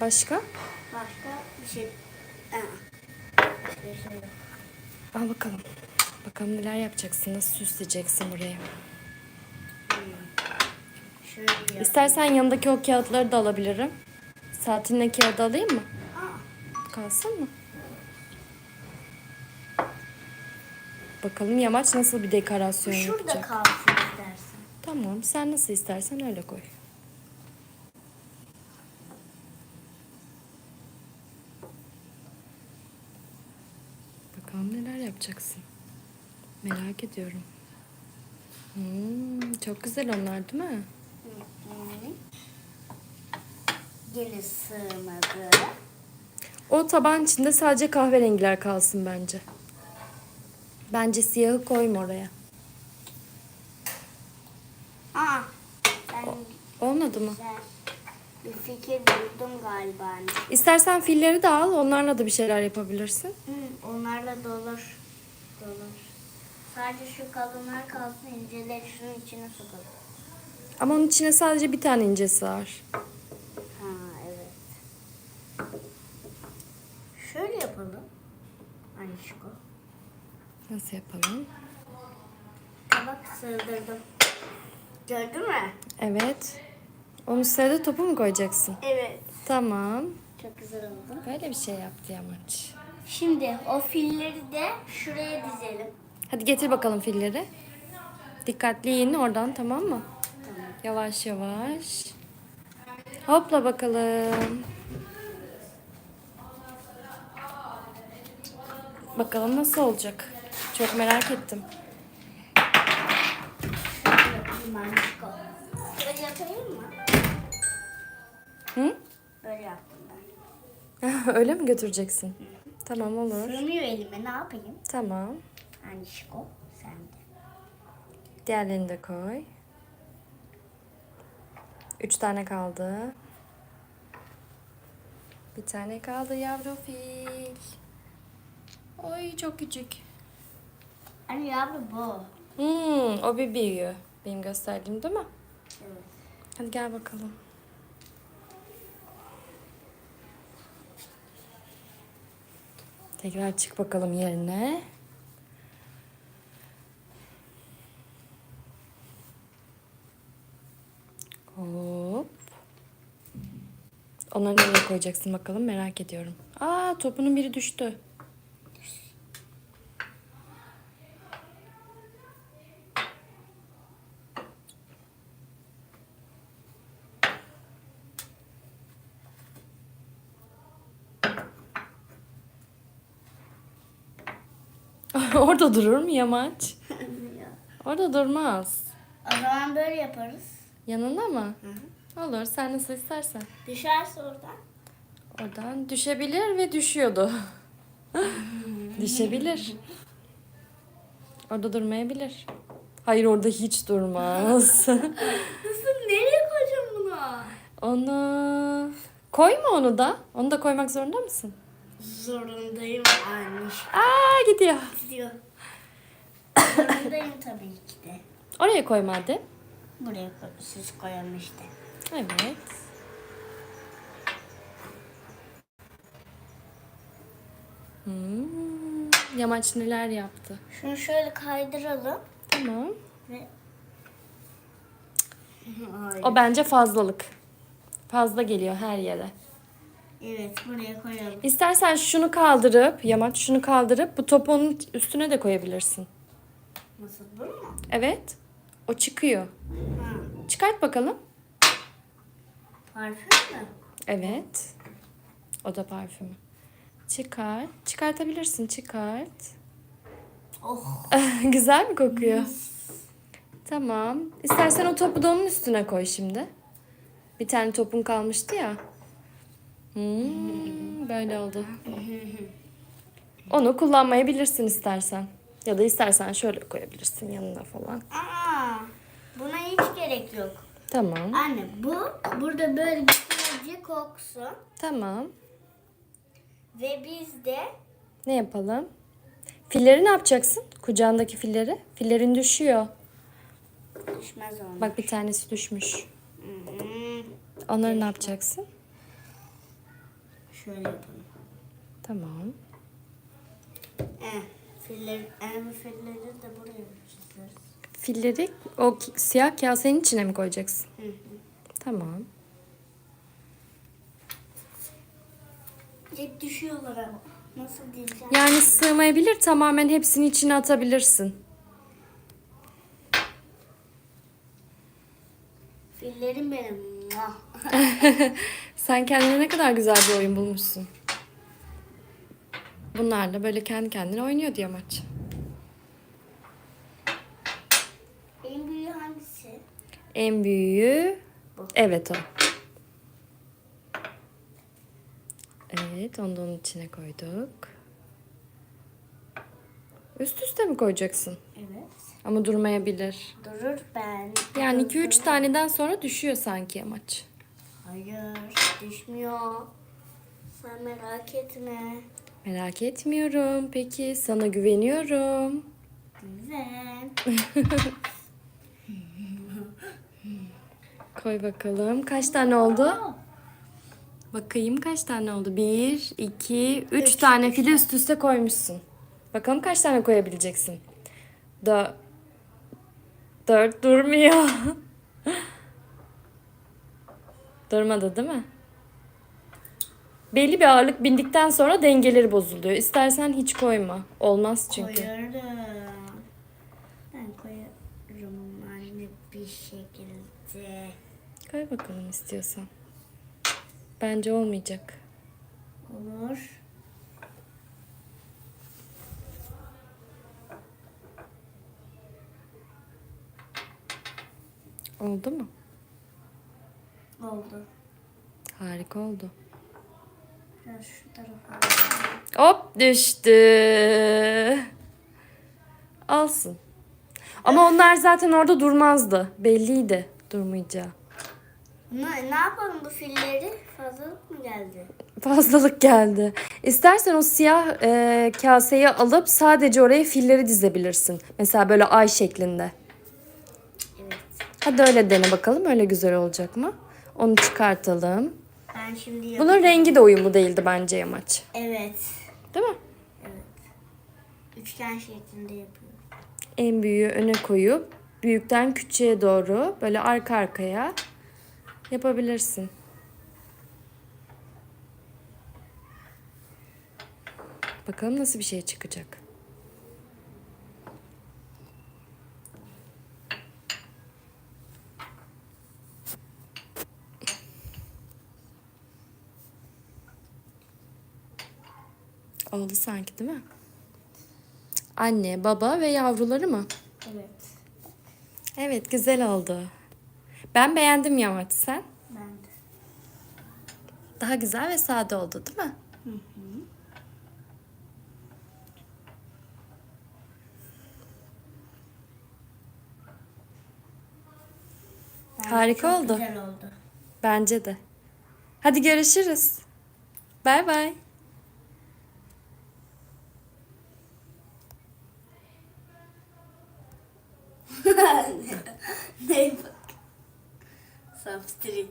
Başka? Başka bir şey. Aa. Başka bir şey yok. Al bakalım. Bakalım neler yapacaksın. Nasıl süsleyeceksin burayı. Şöyle. İstersen yanındaki o kağıtları da alabilirim. Saatinle kağıdı alayım mı? Aa. Kalsın mı? Bakalım yamaç nasıl bir dekorasyon Şurada yapacak. kalsın istersen. Tamam sen nasıl istersen öyle koy. Bakalım neler yapacaksın. Merak ediyorum. Hmm, çok güzel onlar değil mi? Gene sığmadı. O taban içinde sadece kahverengiler kalsın bence. Bence siyahı koyma oraya. Aa. Ben Olmadı mı? güzel bir fikir buldum galiba anne. İstersen filleri de al. Onlarla da bir şeyler yapabilirsin. Hı, onlarla da olur. Olur. Sadece şu kalınlar kalsın inceleri şunun içine sokalım. Ama onun içine sadece bir tane ince sığar. Ha evet. Şöyle yapalım. Anişko. Nasıl yapalım? Tabak sığdırdım. Gördün mü? Evet. Onun üstüne de topu mu koyacaksın? Evet. Tamam. Çok güzel oldu. Böyle bir şey yaptı Yamaç. Şimdi o filleri de şuraya dizelim. Hadi getir bakalım filleri. Dikkatli in oradan tamam mı? Tamam. Yavaş yavaş. Hopla bakalım. Bakalım nasıl olacak. Çok merak ettim. Şöyle yapayım mı? Hı? Böyle yaptım ben. Öyle mi götüreceksin? Tamam olur. Sığmıyor elime ne yapayım? Tamam. Anişko sen de. Diğerlerini de koy. Üç tane kaldı. Bir tane kaldı yavru fil. Oy çok küçük. Anne yavru bu. Hmm, o bir büyüğü. Benim gösterdiğim değil mi? Evet. Hadi gel bakalım. Tekrar çık bakalım yerine. Hop. Onları nereye koyacaksın bakalım merak ediyorum. Aa topunun biri düştü. Orada durur mu yamaç? Orada durmaz. o zaman böyle yaparız. Yanında mı? Olur sen nasıl istersen. Düşerse oradan. Oradan düşebilir ve düşüyordu. Düşebilir. Orada durmayabilir. Hayır orada hiç durmaz. Nasıl nereye koyacağım bunu? onu koyma onu da. Onu da koymak zorunda mısın? Zorundayım Anişko. Aa gidiyor. Zorundayım tabii ki de. Oraya koyma hadi. Buraya koy, siz koyalım işte. Evet. Hmm, yamaç neler yaptı. Şunu şöyle kaydıralım. Tamam. Ve... O bence fazlalık. Fazla geliyor her yere. Evet buraya koyalım. İstersen şunu kaldırıp, yamaç şunu kaldırıp bu topu onun üstüne de koyabilirsin. Nasıl bu mu? Evet. O çıkıyor. Ha. Çıkart bakalım. Parfüm mü? Evet. O da parfümü. Çıkart. Çıkartabilirsin. Çıkart. Oh. Güzel mi kokuyor? Tamam. İstersen o topu da onun üstüne koy şimdi. Bir tane topun kalmıştı ya. Hmm, böyle oldu. Onu kullanmayabilirsin istersen. Ya da istersen şöyle koyabilirsin yanına falan. Aa, buna hiç gerek yok. Tamam. Anne bu burada böyle güzelce koksun. Tamam. Ve biz de Ne yapalım? Filleri ne yapacaksın? Kucağındaki filleri. Fillerin düşüyor. düşmez onlar. Bak bir tanesi düşmüş. Hmm. Onları ne yapacaksın? Şöyle yapalım. Tamam. Eh, filler, en filleri de buraya çizeriz. Filleri o ki- siyah kasenin içine mi koyacaksın? Hı hı. Tamam. Hep düşüyorlar ama. Nasıl diyeceğim? Yani sığmayabilir tamamen hepsini içine atabilirsin. Fillerim benim. Muah. Sen kendine ne kadar güzel bir oyun bulmuşsun. Bunlarla böyle kendi kendine oynuyor diye maç. en büyüğü hangisi? En büyüğü Bu. evet o. Evet onu da onun içine koyduk. Üst üste mi koyacaksın? Evet. Ama durmayabilir. Durur ben. Yani 2-3 taneden sonra düşüyor sanki amaç. Hayır düşmüyor. Sen merak etme. Merak etmiyorum. Peki sana güveniyorum. Güzel. Koy bakalım. Kaç tane oldu? Bakayım kaç tane oldu? Bir, iki, üç tane fili üst üste koymuşsun. Bakalım kaç tane koyabileceksin? Da dört durmuyor. Durmadı değil mi? Belli bir ağırlık bindikten sonra dengeleri bozuluyor. İstersen hiç koyma. Olmaz çünkü. Koyarım. Ben koyarım anne bir şekilde. Koy bakalım istiyorsan. Bence olmayacak. Olur. Oldu mu? Oldu. Harika oldu. Biraz şu tarafa. Hop düştü. Alsın. Ama onlar zaten orada durmazdı. Belliydi durmayacağı. Ne, ne yapalım bu filleri? Fazlalık mı geldi? Fazlalık geldi. İstersen o siyah e, kaseyi alıp sadece oraya filleri dizebilirsin. Mesela böyle ay şeklinde. Evet. Hadi öyle dene bakalım öyle güzel olacak mı? Onu çıkartalım. Ben şimdi Bunun rengi de uyumlu değildi bence yamaç. Evet. Değil mi? Evet. Üçgen şeklinde yapıyorum. En büyüğü öne koyup büyükten küçüğe doğru böyle arka arkaya yapabilirsin. Bakalım nasıl bir şey çıkacak. Oldu sanki değil mi? Anne, baba ve yavruları mı? Evet. Evet, güzel oldu. Ben beğendim Yamaç sen. Ben de. Daha güzel ve sade oldu değil mi? Bence Harika çok oldu. Güzel oldu. Bence de. Hadi görüşürüz. Bay bay. Ne bak. Sapstrik.